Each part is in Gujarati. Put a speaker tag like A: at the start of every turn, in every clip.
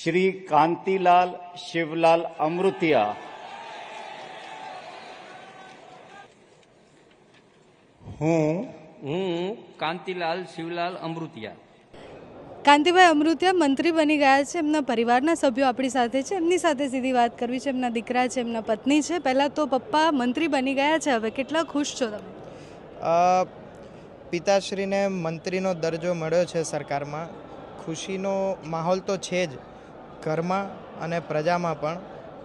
A: શ્રી કાંતિલાલ શિવલાલ અમૃતિયા. હું
B: હું કાંતિલાલ શિવલાલ અમૃતિયા.
C: કાંતિભાઈ અમૃતિયા મંત્રી બની ગયા છે એમના પરિવારના સભ્યો આપણી સાથે છે એમની સાથે સીધી વાત કરવી છે એમના દીકરા છે એમના પત્ની છે. પહેલાં તો પપ્પા મંત્રી બની ગયા છે હવે કેટલા ખુશ છો તમે?
D: પિતાશ્રીને મંત્રીનો દરજ્જો મળ્યો છે સરકારમાં. ખુશીનો માહોલ તો છે જ. ઘરમાં અને પ્રજામાં પણ.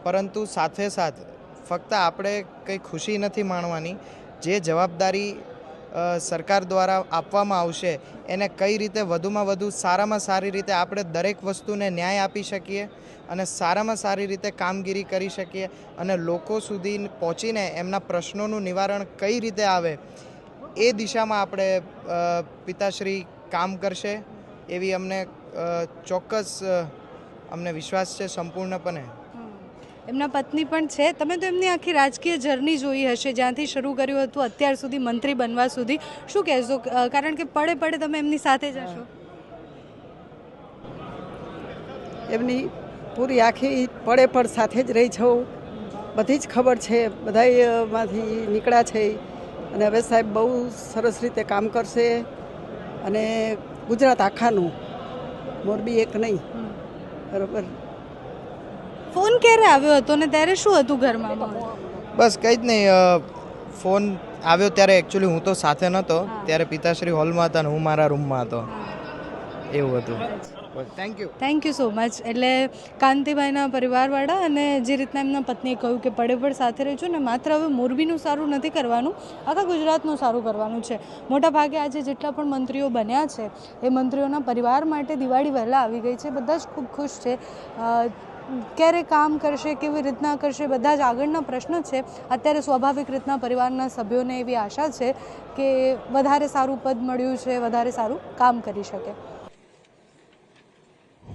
D: પરંતુ સાથે સાથ ફક્ત આપણે કંઈ ખુશી નથી માણવાની. જે જવાબદારી સરકાર દ્વારા આપવામાં આવશે, એને કઈ રીતે વધુમાં વધુ સારામાં સારી રીતે આપણે દરેક વસ્તુને ન્યાય આપી શકીએ અને સારામાં સારી રીતે કામગીરી કરી શકીએ અને લોકો સુધી પહોંચીને એમના પ્રશ્નોનું નિવારણ કઈ રીતે આવે, એ દિશામાં આપણે પિતાશ્રી કામ કરશે. એવી અમને ચોક્કસ અમને વિશ્વાસ છે સંપૂર્ણપણે.
C: એમના પત્ની પણ છે. તમે તો એમની આખી રાજકીય જર્ની જોઈ હશે. જ્યાંથી શરૂ કર્યું હતું અત્યાર સુધી મંત્રી બનવા સુધી. શું કહેશો? કારણ કે પડે પડે તમે એમની સાથે જ હશો.
E: એમની પૂરી આખી પડે પડ સાથે જ રહી છું. બધી જ ખબર છે. બધામાંથી નીકળ્યા છે. અને હવે સાહેબ બહુ સરસ રીતે કામ કરશે. અને ગુજરાત આખાનું મોરબી એક નહીં. બરોબર.
C: ફોન ક્યારે આવ્યો હતો ને ત્યારે શું હતું ઘરમાં?
D: બસ કંઈ જ નહીં ફોન આવ્યો ત્યારે એકચ્યુઅલી હું તો સાથે નહોતો ત્યારે પિતાશ્રી હોલમાં હતા અને હું મારા રૂમમાં હતો. એવું હતું. Thank you
C: thank you so much એટલે કાંતિભાઈના પરિવારવાળા અને જે રીતના એમના પત્નીએ કહ્યું કે પડે પડ સાથે રહેજો ને માત્ર હવે મોરબીનું સારું નથી કરવાનું, આખા ગુજરાતનું સારું કરવાનું છે. મોટા ભાગે આજે જેટલા પણ મંત્રીઓ બન્યા છે, એ મંત્રીઓના પરિવાર માટે દિવાળી વહેલા આવી ગઈ છે. બધા જ ખૂબ ખુશ છે. ક્યારે કામ કરશે, કેવી રીતના કરશે, બધા જ આગળના પ્રશ્નો છે. અત્યારે સ્વાભાવિક રીતના પરિવારના સભ્યોને એવી આશા છે કે વધારે સારું પદ મળ્યું છે, વધારે સારું કામ કરી શકે.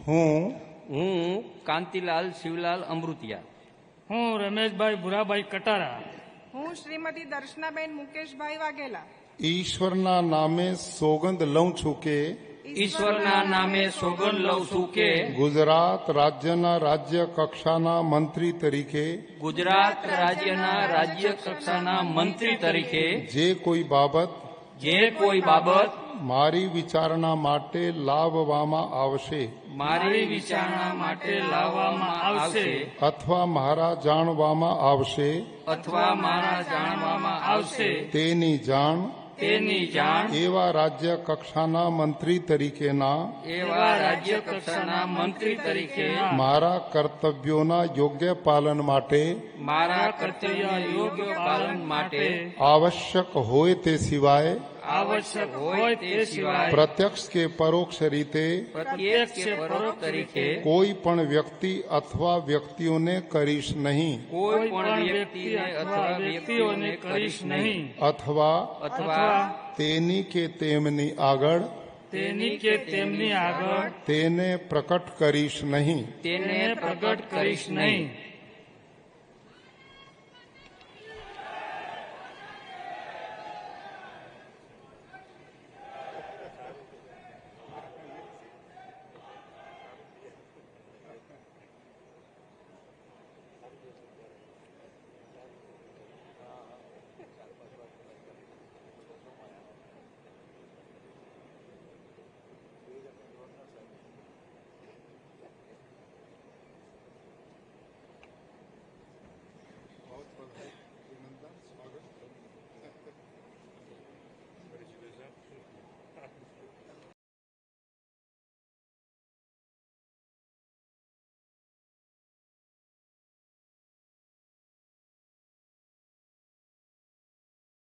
A: હું
B: હું કાંતિલાલ શિવલાલ અમૃતિયા.
F: હું રમેશભાઈ ભુરાભાઈ કટારા.
G: હું શ્રીમતી દર્શનાબેન મુકેશભાઈ વાઘેલા.
H: ઈશ્વરના નામે સોગંદ લઉં છું કે
B: ઈશ્વરના નામે સોગંદ લઉં છું કે
H: ગુજરાત રાજ્યના રાજ્ય કક્ષાના મંત્રી તરીકે
B: ગુજરાત રાજ્યના રાજ્ય કક્ષાના મંત્રી તરીકે
H: જે કોઈ બાબત
B: જે કોઈ બાબત
H: મારી વિચારણા માટે લાવવામાં આવશે.
B: મારી વિચારણા માટે લાવવામાં આવશે.
H: અથવા મારા જાણવામાં આવશે.
B: અથવા મારા જાણવામાં આવશે.
H: તેની જાણ
B: તેની જાણ
H: એવા રાજ્ય કક્ષાના મંત્રી તરીકેના
B: એવા રાજ્ય કક્ષાના મંત્રી તરીકે
H: મારા કર્તવ્યોના યોગ્ય પાલન માટે
B: મારા કર્તવ્ય યોગ્ય પાલન માટે
H: આવશ્યક હોય તે સિવાય
B: આવશ્યક હોય તે સિવાય
H: પ્રત્યક્ષ કે પરોક્ષ રીતે
B: પ્રત્યેક કે પરોક્ષ તરીકે
H: કોઈ પણ વ્યક્તિ અથવા વ્યક્તિઓને કરીશ નહીં
B: કોઈ પણ વ્યક્તિને અથવા વ્યક્તિઓને કરીશ નહીં
H: અથવા
B: અથવા
H: તેની કે તેમની આગળ
F: તેની કે તેમની આગળ
H: તેને પ્રકટ કરીશ નહીં
B: તેને પ્રગટ કરીશ નહીં